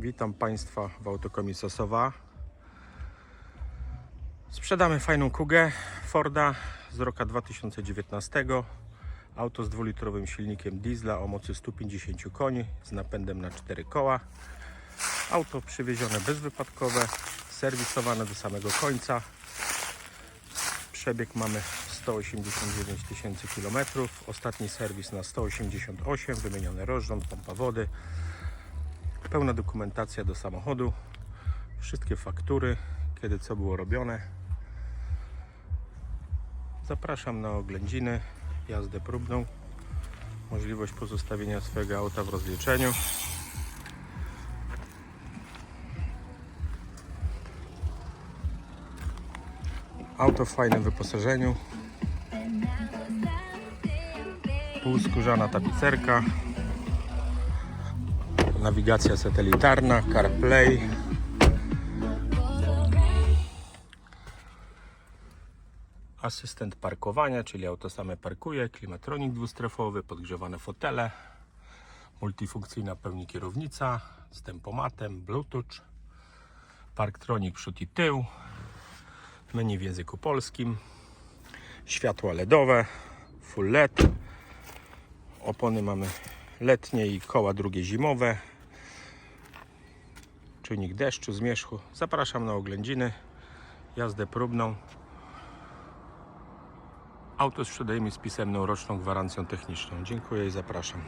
Witam Państwa w autokomii Sosowa. Sprzedamy fajną kugę Forda z roku 2019. Auto z dwulitrowym silnikiem diesla o mocy 150 koni z napędem na 4 koła. Auto przywiezione bezwypadkowe, serwisowane do samego końca. Przebieg mamy 189 tysięcy kilometrów. Ostatni serwis na 188, wymieniony rozrząd, pompa wody. Pełna dokumentacja do samochodu. Wszystkie faktury, kiedy co było robione. Zapraszam na oględziny, jazdę próbną. Możliwość pozostawienia swojego auta w rozliczeniu. Auto w fajnym wyposażeniu. Półskórzana tapicerka. Nawigacja satelitarna, CarPlay. Asystent parkowania, czyli auto same parkuje, klimatronik dwustrefowy, podgrzewane fotele, multifunkcyjna pełni kierownica z tempomatem, bluetooth, parktronik przód i tył, menu w języku polskim, światła LEDowe, full LED, opony mamy letnie i koła drugie zimowe, czujnik deszczu, zmierzchu. Zapraszam na oględziny, jazdę próbną. Auto sprzedajemy z pisemną roczną gwarancją techniczną. Dziękuję i zapraszam.